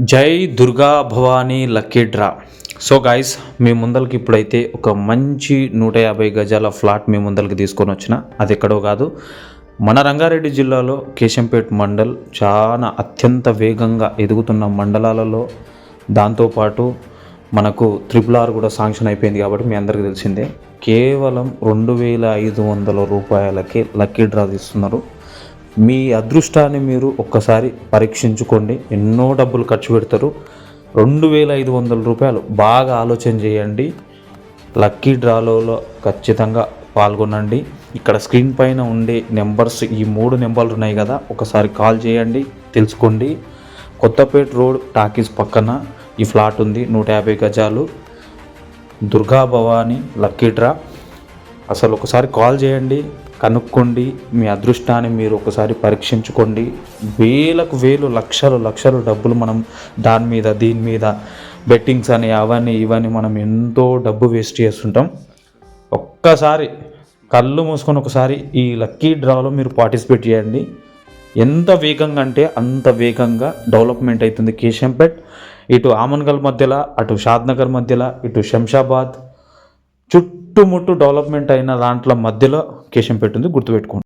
Jai Durga Bhavani lucky draw. So guys మీ ముందలకి ఇప్పుడైతే ఒక మంచి నూట యాభై గజాల ఫ్లాట్ మీ ముందలకి తీసుకొని వచ్చిన. అది ఎక్కడో కాదు మన రంగారెడ్డి జిల్లాలో కేశంపేట్ మండల్ చాలా అత్యంత వేగంగా ఎదుగుతున్న మండలాలలో దాంతోపాటు మనకు త్రిపుల్ ఆర్ కూడా శాంక్షన్ అయిపోయింది కాబట్టి మీ అందరికీ తెలిసిందే. కేవలం రెండు వేల ఐదు వందల రూపాయలకి లక్కీ డ్రా తీస్తున్నారు. మీ అదృష్టాన్ని మీరు ఒక్కసారి పరీక్షించుకోండి. ఎన్నో డబ్బులు ఖర్చు పెడతారు. రెండు వేల ఐదు వందల రూపాయలు బాగా ఆలోచన చేయండి. లక్కీ డ్రాలో ఖచ్చితంగా పాల్గొనండి. ఇక్కడ స్క్రీన్ పైన ఉండే నెంబర్స్ ఈ మూడు నెంబర్లు ఉన్నాయి కదా ఒకసారి కాల్ చేయండి తెలుసుకోండి. కొత్తపేట రోడ్ టాకీస్ పక్కన ఈ ఫ్లాట్ ఉంది నూట యాభై గజాలు. Durga Bhavani lucky draw. అసలు ఒకసారి కాల్ చేయండి కనుక్కోండి మీ అదృష్టాన్ని మీరు ఒకసారి పరీక్షించుకోండి. వేలకు వేలు లక్షలు లక్షలు డబ్బులు మనం దాని మీద దీని మీద బెట్టింగ్స్ అని అవన్నీ ఇవన్నీ మనం ఎంతో డబ్బు వేస్ట్ చేస్తుంటాం. ఒక్కసారి కళ్ళు మూసుకొని ఒకసారి ఈ లక్కీ డ్రాలో మీరు పార్టిసిపేట్ చేయండి. ఎంత వేగంగా అంటే అంత వేగంగా డెవలప్మెంట్ అవుతుంది కేశంపేట్. ఇటు ఆమన్గల్ మధ్యలో అటు షాద్నగర్ మధ్యలో ఇటు శంషాబాద్ చుట్టుముట్టు డెవలప్మెంట్ అయిన దాంట్లో మధ్యలో కేశంపేట ఉంది గుర్తుపెట్టుకోండి.